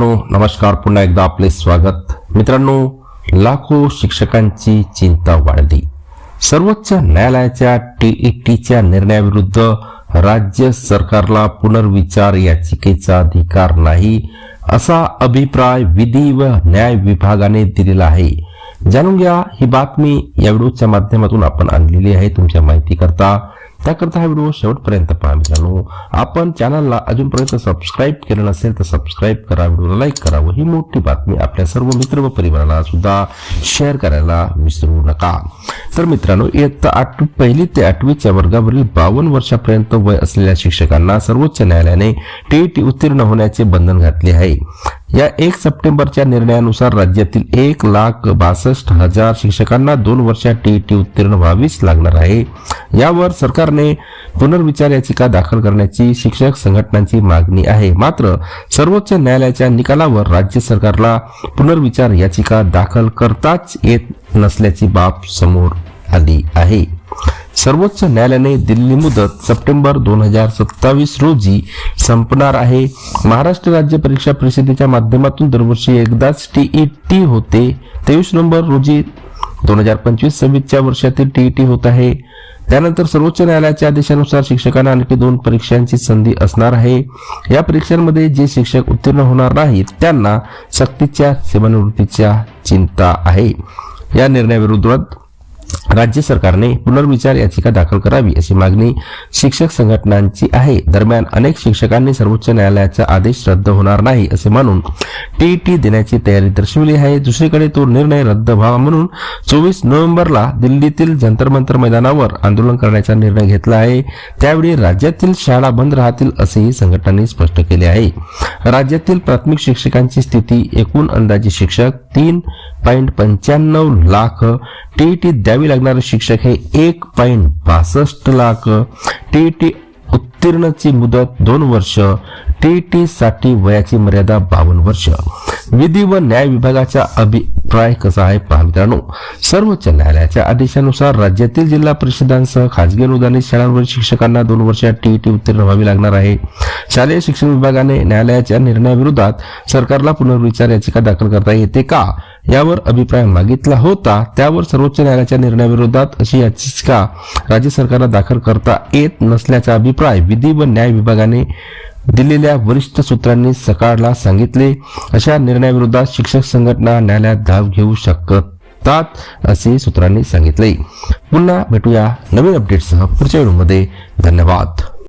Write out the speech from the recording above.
मित्रांनो नमस्कार. पुन्हा एकदा आपले स्वागत. मित्रांनो लाखो शिक्षकांची चिंता वाढली. सर्वोच्च न्यायालयाच्या टीईटीच्या निर्णयाविरुद्ध राज्य सरकारला पुनर्विचार याचिकेचा अधिकार नाही असा अभिप्राय विधी व न्याय विभागाने दिलेला आहे. जाणून घ्या ही बातमी या व्हिडिओच्या माध्यमातून आपण आणलेली आहे. तुमच्या माहिती करता त्याकरता हा व्हिडिओ शेवटपर्यंत पहा मित्रांनो. आपण चॅनलला अजूनपर्यंत सबस्क्राईब केलं नसेल तर सबस्क्राईब करा व्हिडिओला लाईक करा व ही मोठी बातमी आपल्या सर्व मित्र व परिवाराला सुद्धा शेअर करायला विसरू नका. तर मित्रांनो इयत्ता आठ पहिली ते आठवीच्या वर्गावरील बावन्न वर्षापर्यंत वय असलेल्या शिक्षकांना सर्वोच्च न्यायालयाने टीईटी उत्तीर्ण होण्याचे बंधन घातले आहे. या एक सप्टेंबरच्या निर्णयानुसार राज्यातील एक लाख बासष्ट हजार शिक्षकांना दोन वर्षात टीईटी उत्तीर्ण व्हावीच लागणार आहे. यावर सरकारने पुनर्विचार याचिका दाखल करण्याची शिक्षक संघटनांची मागणी आहे. मात्र सर्वोच्च न्यायालयाच्या निकालावर राज्य सरकारला पुनर्विचार याचिका दाखल करताच येत नसल्याची बाब समोर आली आहे. सर्वोच्च न्यायालयाने दिलेली मुदत सप्टेंबर दोन हजार सत्तावीस रोजी संपणार आहे. महाराष्ट्र राज्य परीक्षा परिषदेच्या माध्यमातून दरवर्षी एकदाच टीईटी होते. तेवीस नोव्हेंबर रोजी दोन हजार पंचवीस सव्वीसच्या वर्षातील टीईटी होत आहे. त्यानंतर सर्वोच्च न्यायालयाच्या आदेशानुसार शिक्षकांना आणखी दोन परीक्षांची संधी असणार आहे. या परीक्षांमध्ये जे शिक्षक उत्तीर्ण होणार नाहीत त्यांना सक्तीच्या सेवानिवृत्तीच्या चिंता आहे. या निर्णयाविरोधात राज्य सरकारने पुनर्विचार याचिका दाखल करावी अशी मागणी शिक्षक संघटनांची आहे. दरम्यान अनेक शिक्षकांनी सर्वोच्च न्यायालयाचा आदेश रद्द होणार नाही असे मानून टीईटी देण्याची तयारी दर्शवली आहे. दुसरीकडे तो निर्णय रद्द व्हावा म्हणून चोवीस नोव्हेंबरला दिल्लीतील जंतर मंतर मैदानावर आंदोलन करण्याचा निर्णय घेतला आहे. त्यावेळी राज्यातील शाळा बंद राहतील असेही संघटनांनी स्पष्ट केले आहे. राज्यातील प्राथमिक शिक्षकांची स्थिती एकूण अंदाजे शिक्षक तीन पॉईंट पंच्याण्णव लाख टीईटी द्यावी लागणारे शिक्षक हे एक पॉईंट पासष्ट लाख टी टी उत्तीर्णची मुदत दोन वर्ष टीईटी साठी वयाची मर्यादा बावन्न वर्ष. विधी व न्याय विभागाचा अभिप्राय कसा आहे पहा मित्रांनो. सर्वोच्च न्यायालयाच्या आदेशानुसार राज्यातील जिल्हा परिषदांसह खासगी अनुदानित शाळांवरील शिक्षकांना दोन वर्षात टीईटी उत्तीर्ण व्हावी लागणार आहे. शालेय शिक्षण विभागाने न्यायालयाच्या निर्णयाविरोधात सरकारला पुनर्विचार याचिका दाखल करता येते का? यावर अभिप्राय मागितला होता. त्यावर सर्वोच्च न्यायालयाच्या निर्णयाविरोधात अशी याचिका राज्य सरकारला दाखल करता येत नसल्याचा अभिप्राय विधी व न्याय विभागाने दिलेल्या वरिष्ठ सूत्रांनी सकाळला सांगितले. अशा निर्णयाविरोधात शिक्षक संघटना न्यायालयात धाव घेऊ शकतात असे सूत्रांनी सांगितले. पुन्हा भेटूया नवीन अपडेटसह पुढच्या व्हिडिओमध्ये. धन्यवाद.